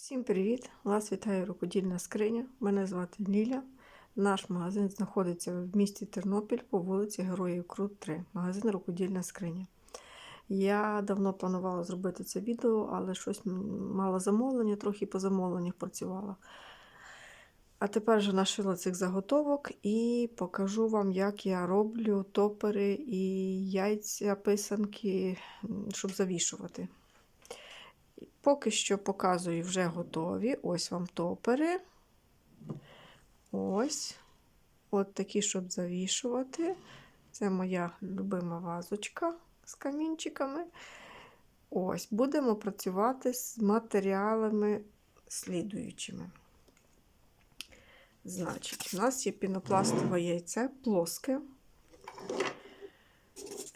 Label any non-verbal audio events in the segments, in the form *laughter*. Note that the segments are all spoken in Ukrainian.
Всім привіт! Вас вітає рукодільна скриня. Мене звати Ліля. Наш магазин знаходиться в місті Тернопіль по вулиці Героїв Крут 3. Магазин Рукодільна скриня. Я давно планувала зробити це відео, але щось мала замовлення, трохи по замовленнях працювала. А тепер вже нашила цих заготовок і покажу вам, як я роблю топери і яйця, писанки, щоб завішувати. Поки що показую вже готові. Ось вам топери. Ось. От такі, щоб завішувати. Це моя любима вазочка з камінчиками. Ось, будемо працювати з матеріалами слідуючими. Значить, у нас є пінопластове яйце плоске.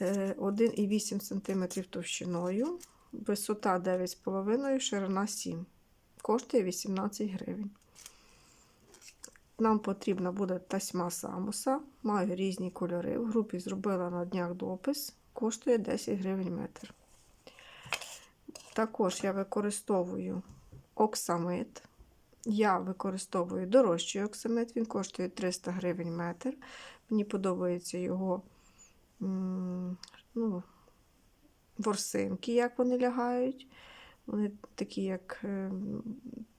Е, 1,8 см товщиною. Висота 9,5, ширина 7. Коштує 18 гривень. Нам потрібна буде тасьма самуса. Маю різні кольори. В групі зробила на днях допис. Коштує 10 гривень метр. Також я використовую оксамит. Я використовую дорожчий оксамит, він коштує 300 гривень метр. Мені подобається його ну, ворсинки, як вони лягають. Вони такі, як е,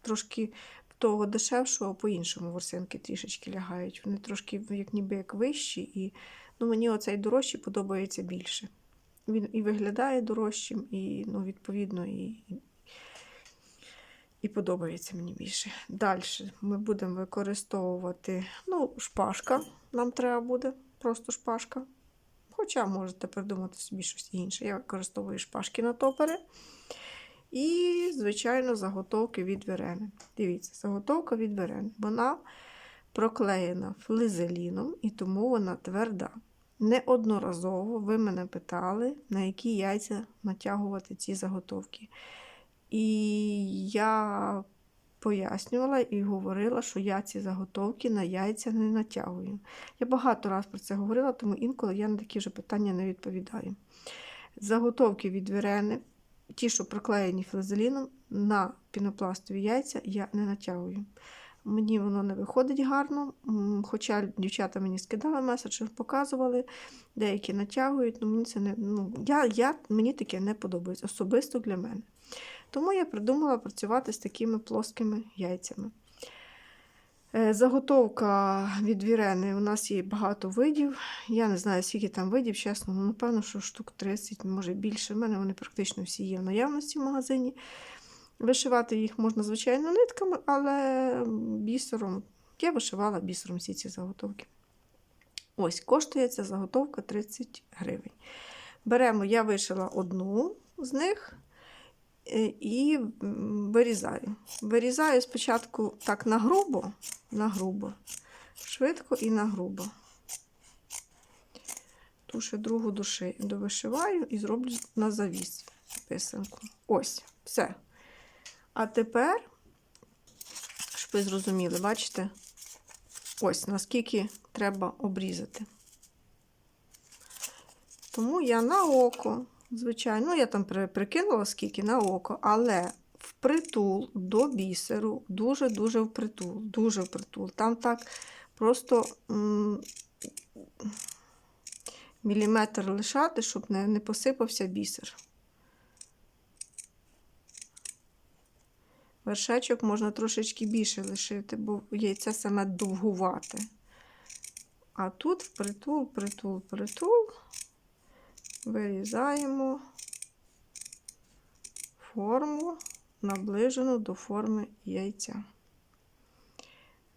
трошки того дешевшого, по-іншому ворсинки трішечки лягають. Вони трошки як ніби як вищі, і ну, мені оцей дорожчий подобається більше. Він і виглядає дорожчим, і ну, відповідно і, і, подобається мені більше. Далі ми будемо використовувати ну, шпажка. Нам треба буде, просто шпажка. Хоча можете придумати собі щось інше. Я використовую шпажки на топери. І, звичайно, заготовки від верени. Дивіться, заготовка від верени. Вона проклеєна флизеліном, і тому вона тверда. Неодноразово ви мене питали, на які яйця натягувати ці заготовки. І я пояснювала і говорила, що я ці заготовки на яйця не натягую. Я багато разів про це говорила, тому інколи я на такі вже питання не відповідаю. Заготовки від вірени, ті, що проклеєні флезеліном, на пінопластові яйця я не натягую. Мені воно не виходить гарно, хоча дівчата мені скидали меседж, показували, деякі натягують, ну, мені це не, ну, я, я, мені таке не подобається, особисто для мене. Тому я придумала працювати з такими плоскими яйцями. Е, Заготовка від вірени у нас є багато видів. Я не знаю, скільки там видів, чесно, ну, напевно, що штук 30, може більше. У мене вони практично всі є в наявності в магазині. Вишивати їх можна, звичайно, нитками, але бісером. Я вишивала бісером всі ці заготовки. Ось, коштує ця заготовка 30 гривень. Беремо, я вишила одну з них і вирізаю. Вирізаю спочатку так на грубо, на грубо, швидко і на грубо. Ту ще другу души довишиваю і зроблю на завіс писанку. Ось, все. А тепер, щоб ви зрозуміли, бачите, ось наскільки треба обрізати. Тому я на око, звичайно, ну я там прикинула скільки на око, але впритул до бісеру, дуже-дуже впритул, дуже впритул. Там так просто м, міліметр лишати, щоб не, не посипався бісер. Вершечок можна трошечки більше лишити, бо яйце саме довгувате. А тут впритул, притул, притул. Вирізаємо форму, наближену до форми яйця.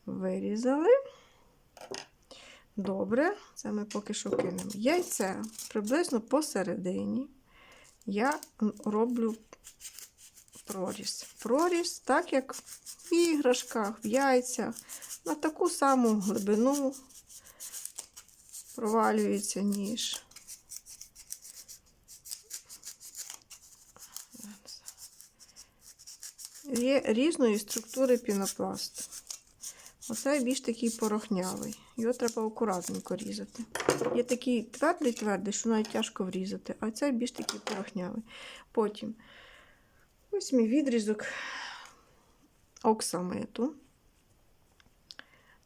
Вирізали. Добре, це ми поки що кинемо. Яйце приблизно посередині я роблю проріз. Проріз, так як в іграшках, в яйцях, на таку саму глибину провалюється ніж. Є різної структури пінопласт. Оцей більш такий порохнявий. Його треба акуратненько різати. Є такий твердий-твердий, що навіть тяжко врізати, а цей більш такий порохнявий. Потім ось мій відрізок оксамиту.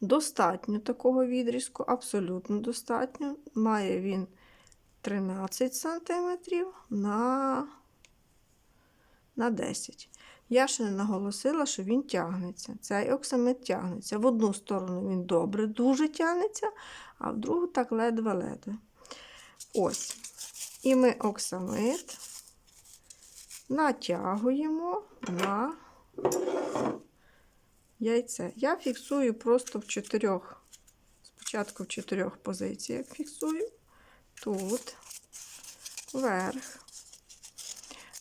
Достатньо такого відрізку, абсолютно достатньо. Має він 13 см на, на 10 Я ще не наголосила, що він тягнеться. Цей оксамит тягнеться. В одну сторону він добре, дуже тягнеться, а в другу так ледве-ледве. Ось. І ми оксамит натягуємо на яйце. Я фіксую просто в чотирьох, спочатку в чотирьох позиціях фіксую. Тут, вверх.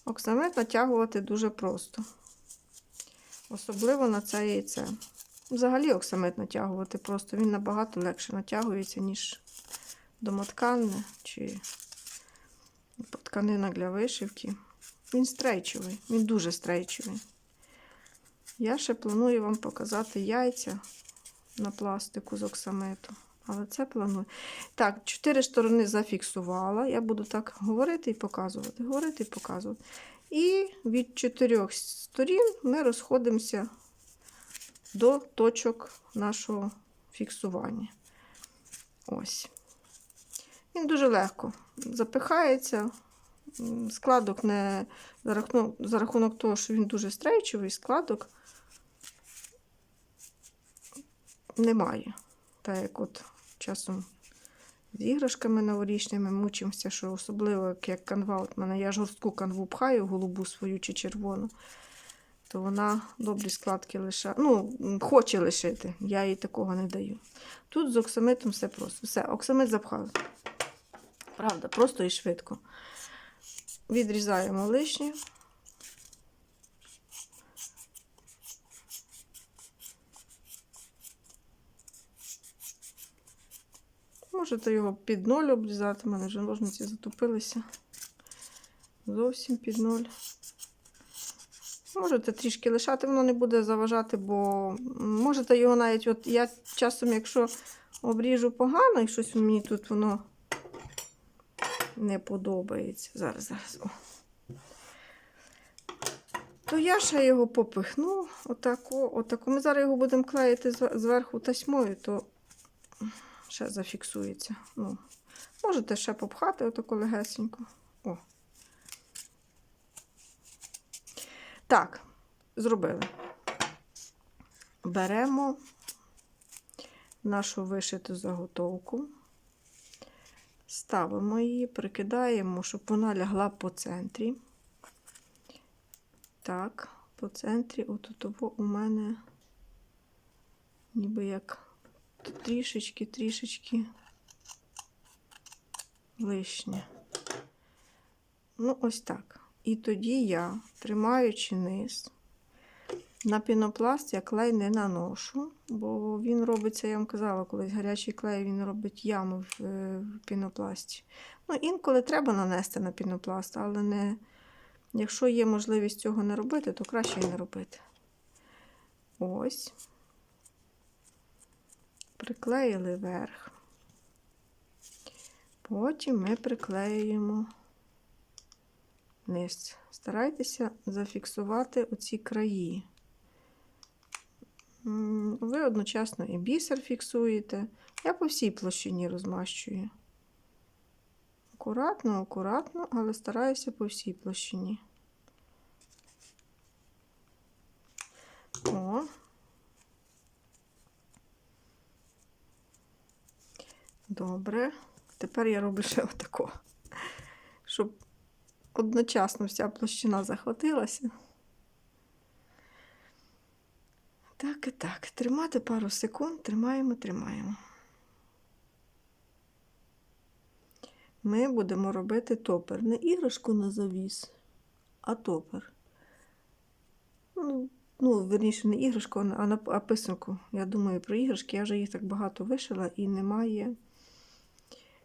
Оксамит натягувати дуже просто. Особливо на це яйце. Взагалі оксамит натягувати просто. Він набагато легше натягується, ніж домотканне чи тканина для вишивки. Він стрейчовий, він дуже стрейчовий. Я ще планую вам показати яйця на пластику з оксамиту. Але це планую. Так, чотири сторони зафіксувала. Я буду так говорити і показувати. Говорити і показувати. І від чотирьох сторін ми розходимося до точок нашого фіксування. Ось. Він дуже легко запихається. Складок не за рахунок, за рахунок того, що він дуже стрейчовий, складок немає. Так як от часом з іграшками новорічними мучимося, що особливо як канва, от мене я жорстку канву пхаю, голубу свою чи червону, то вона добрі складки лишає. Ну, хоче лишити, я їй такого не даю. Тут з оксамитом все просто. Все, оксамит запхав. Правда, просто і швидко. Відрізаємо лишнє. Можете його під ноль обрізати, у мене вже ножниці затупилися. Зовсім під ноль. Можете трішки лишати, воно не буде заважати, бо можете його навіть, от я часом, якщо обріжу погано, і щось мені тут воно не подобається. Зараз, зараз. О. То я ще його попихну. Отако, отако. Ми зараз його будемо клеїти зверху тасьмою, то ще зафіксується. Ну, Можете ще попхати отако легесенько. О. Так, зробили. Беремо нашу вишиту заготовку, ставимо її, прикидаємо, щоб вона лягла по центрі. Так, по центрі, отут у мене ніби як трішечки, трішечки лишнє. Ну, ось так. І тоді я, тримаючи низ, на пінопласт я клей не наношу, бо він робиться, я вам казала, колись гарячий клей він робить ями в, в пінопласті. Ну, інколи треба нанести на пінопласт, але не, якщо є можливість цього не робити, то краще і не робити. Ось приклеїли верх. Потім ми приклеюємо низ. Старайтеся зафіксувати оці краї. Ви одночасно і бісер фіксуєте. Я по всій площині розмащую. Акуратно, акуратно, але стараюся по всій площині. О, Добре. Тепер я роблю ще отако, щоб одночасно вся площина захватилася. Так і так. Тримати пару секунд, тримаємо, тримаємо. Ми будемо робити топер. Не іграшку на завіс, а топер. Ну, ну верніше, не іграшку, а на а писанку. Я думаю про іграшки, я вже їх так багато вишила і немає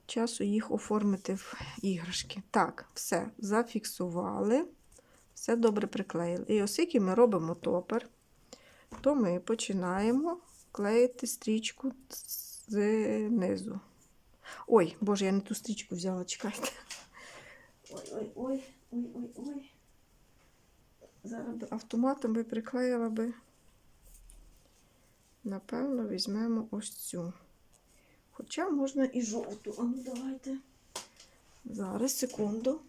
часу їх оформити в іграшки. Так, все, зафіксували, все добре приклеїли. І оскільки ми робимо топер, то ми починаємо клеїти стрічку знизу. Ой, боже, я не ту стрічку взяла, чекайте. Ой-ой-ой, ой-ой-ой. Зараз автоматом би приклеїла би Напевно, візьмемо ось цю. Хоча можна і жовту. А ну давайте. Зараз, секунду.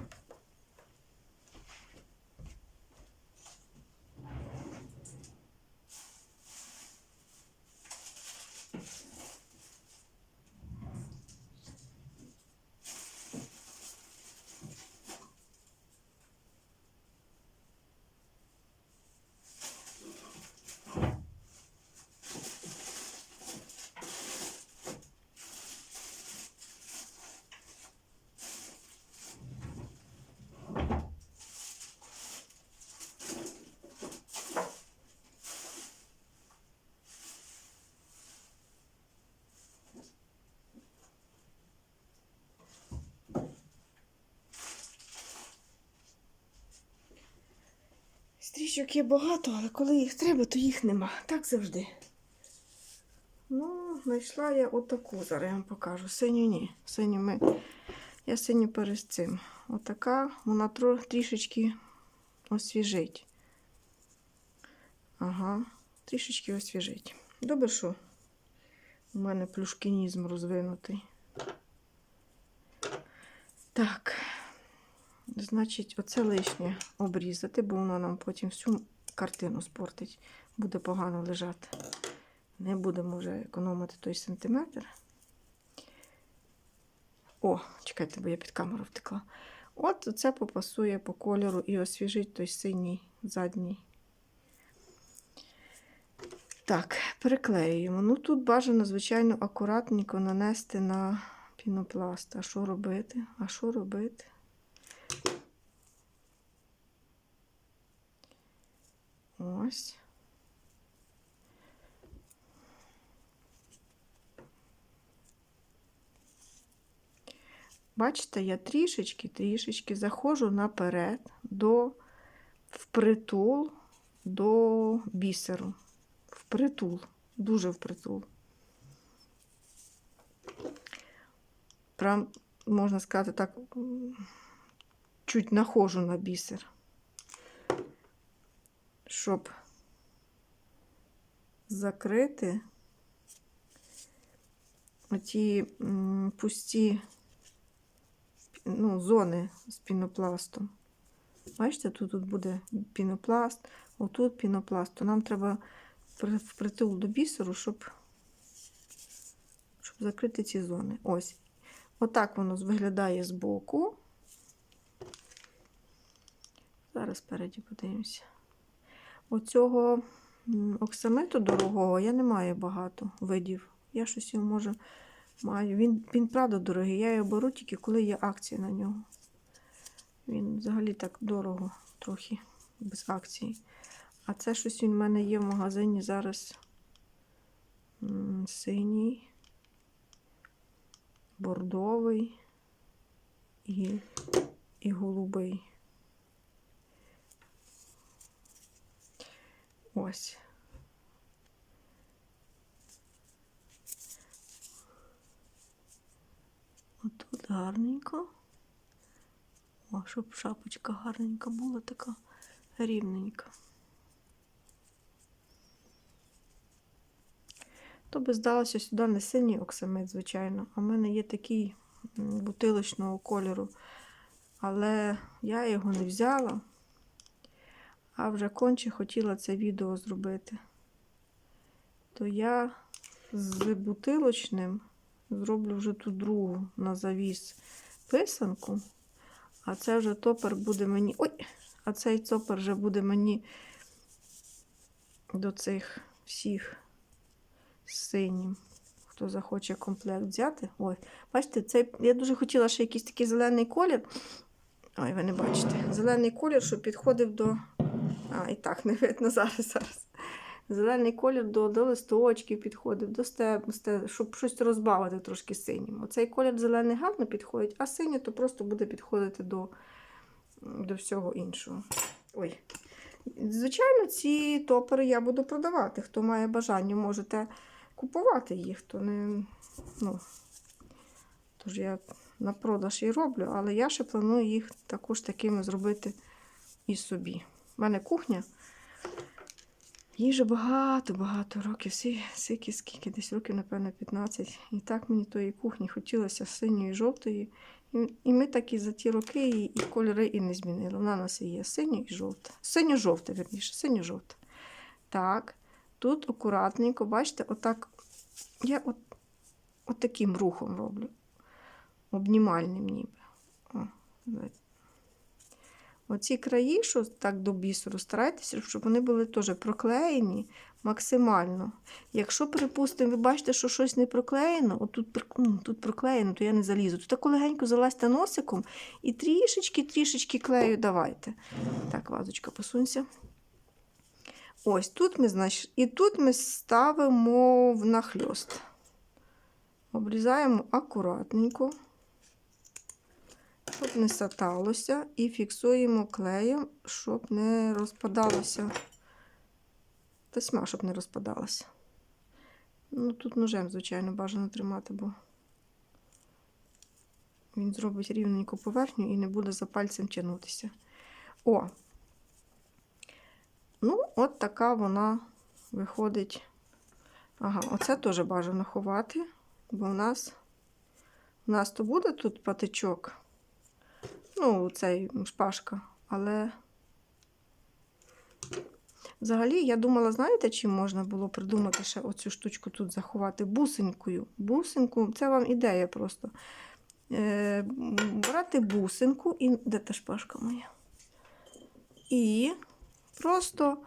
Стрічок є багато, але коли їх треба, то їх нема. Так завжди. Ну, знайшла я отаку, зараз я вам покажу. Синю ні. Синю ми. Я синю перед цим. Отака, вона трішечки освіжить. Ага, трішечки освіжить. Добре, що у мене плюшкінізм розвинутий. Так. Значить, оце лишнє обрізати, бо воно нам потім всю картину спортить. Буде погано лежати. Не будемо вже економити той сантиметр. О, чекайте, бо я під камеру втекла. От це попасує по кольору і освіжить той синій задній. Так, переклеюємо. Ну тут бажано, звичайно, акуратненько нанести на пінопласт. А що робити? А що робити? Ось. Бачите, я трішечки, трішечки заходжу наперед до впритул до бісеру. Впритул, дуже впритул. Прям, можна сказати, так, чуть нахожу на бісер щоб закрити оті м, пусті ну, зони з пінопластом. Бачите, тут, тут буде пінопласт, отут пінопласт. То нам треба при- впритул до бісеру, щоб, щоб закрити ці зони. Ось. Отак воно виглядає збоку. Зараз спереді подивимося. Оцього оксамиту дорогого я не маю багато видів. Я щось його може маю. Він, він правда дорогий. Я його беру тільки коли є акція на нього. Він взагалі так дорого, трохи без акції. А це щось він в мене є в магазині зараз синій, бордовий і, і голубий. Ось. Отут гарненько. О, щоб шапочка гарненька була така рівненька. То би здалося сюди не синій оксамит, звичайно, а в мене є такий бутилочного кольору. Але я його не взяла, а вже конче хотіла це відео зробити. То я з бутилочним зроблю вже ту другу на завіс писанку. А це вже топер буде мені. Ой! А цей топер вже буде мені до цих всіх синім. Хто захоче комплект взяти. Ой, бачите, цей, я дуже хотіла ще якийсь такий зелений колір. Ой, ви не бачите. Зелений колір, щоб підходив до. А, і так, *laughs* не видно зараз. зараз. Зелений колір до, до листочків підходив, до стеб, стеб, щоб щось розбавити трошки синім. Оцей колір зелений гарно підходить, а синій то просто буде підходити до, до всього іншого. Ой. Звичайно, ці топери я буду продавати. Хто має бажання, можете купувати їх. То не, ну, тож я на продаж і роблю, але я ще планую їх також такими зробити і собі. У мене кухня. Їй вже багато-багато років, скільки, скільки, десь років, напевно, 15. І так мені тої кухні хотілося синьої, жовтої. І, і ми так і за ті роки і, і кольори і не змінили. Вона у нас і є синьо і жовта. Синьо-жовте, верніше, синьо-жовте. Так, тут акуратненько, бачите, отак. Я от, от таким рухом роблю. Обнімальним ніби. О, знаєте. Оці краї, що так до бісеру, старайтеся, щоб вони були теж проклеєні максимально. Якщо, припустимо, ви бачите, що щось не проклеєно, при- ну, тут проклеєно, то я не залізу. То тако легенько залазьте носиком і трішечки-трішечки клею давайте. Так, вазочка, посунься. Ось тут ми, значить, і тут ми ставимо в нахльост. Обрізаємо акуратненько щоб не саталося, і фіксуємо клеєм, щоб не розпадалося. Тасьма, щоб не розпадалася. Ну, тут ножем, звичайно, бажано тримати, бо він зробить рівненьку поверхню і не буде за пальцем тягнутися. О! Ну, от така вона виходить. Ага, оце теж бажано ховати, бо в нас, у нас то буде тут патичок. Ну, цей шпажка, але взагалі я думала, знаєте, чим можна було придумати ще оцю штучку тут заховати? Бусинкою. Бусинку, це вам ідея просто. Е, брати бусинку і. Де та шпажка моя? І просто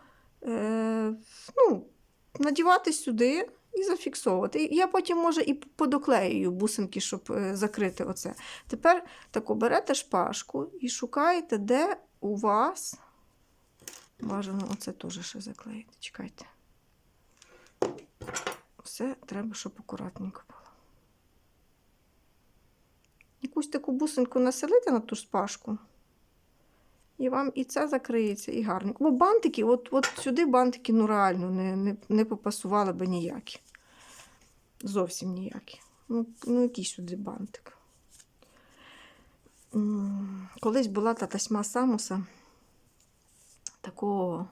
е, ну, надівати сюди і зафіксовувати. Я потім, може, і подоклею бусинки, щоб е, закрити оце. Тепер таку берете шпажку і шукаєте, де у вас. Бажано оце теж ще заклеїти. Чекайте. Все треба, щоб акуратненько було. Якусь таку бусинку населити на ту шпажку. І вам і це закриється, і гарненько. Бо бантики, от, от сюди бантики ну реально не, не, не попасували би ніякі. Зовсім ніякі. Ну, ну який сюди бантик. Колись була та тасьма самуса такого,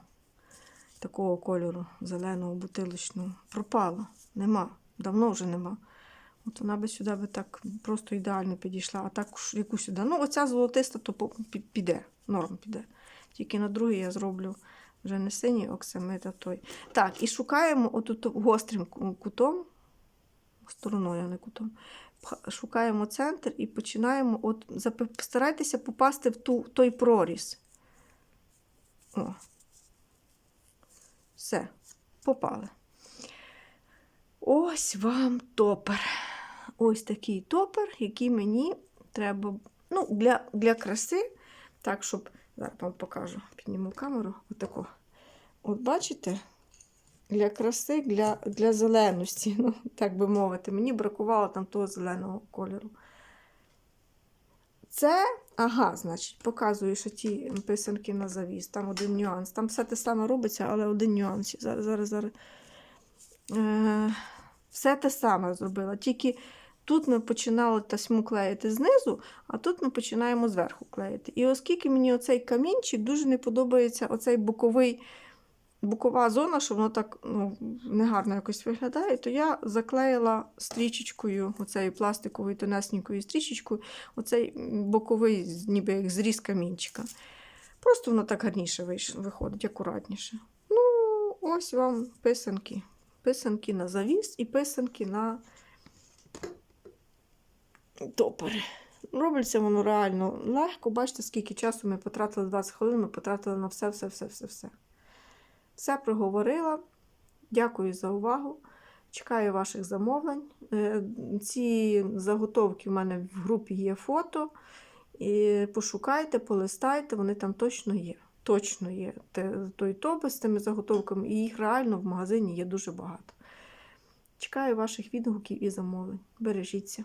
такого кольору, зеленого, бутилочного. Пропала. Нема. Давно вже нема. От вона би сюди би так просто ідеально підійшла, а так яку сюди. Ну, оця золотиста, то піде, норм піде. Тільки на другий я зроблю вже не синій оксамит, а той. Так, і шукаємо отут гострим кутом, стороною, а не кутом. Шукаємо центр і починаємо. От, старайтеся попасти в ту, той проріз. О. Все, попали. Ось вам топер. Ось такий топер, який мені треба ну, для, для краси, так, щоб. Зараз вам покажу, підніму камеру. Отако. От бачите, для краси, для, для зеленості, *laughs* ну, так би мовити, мені бракувало там того зеленого кольору. Це, ага, значить, показую, що ті писанки на завіс. Там один нюанс. Там все те саме робиться, але один нюанс. Зараз, зараз, зараз. Е, все те саме зробила. Тільки тут ми починали тасьму клеїти знизу, а тут ми починаємо зверху клеїти. І оскільки мені оцей камінчик дуже не подобається, оцей боковий, бокова зона, що воно так ну, негарно якось виглядає, то я заклеїла стрічечкою, оцею пластиковою тонесненькою стрічечкою, оцей боковий, ніби як зріз камінчика. Просто воно так гарніше виходить, акуратніше. Ну, ось вам писанки. Писанки на завіс і писанки на топери. Робиться воно реально легко. Бачите, скільки часу ми потратили 20 хвилин, ми потратили на все, все, проговорила. Дякую за увагу. Чекаю ваших замовлень. Е, Ці заготовки в мене в групі є фото. І пошукайте, полистайте, вони там точно є. Точно є той топи з тими заготовками, і їх реально в магазині є дуже багато. Чекаю ваших відгуків і замовлень. Бережіться.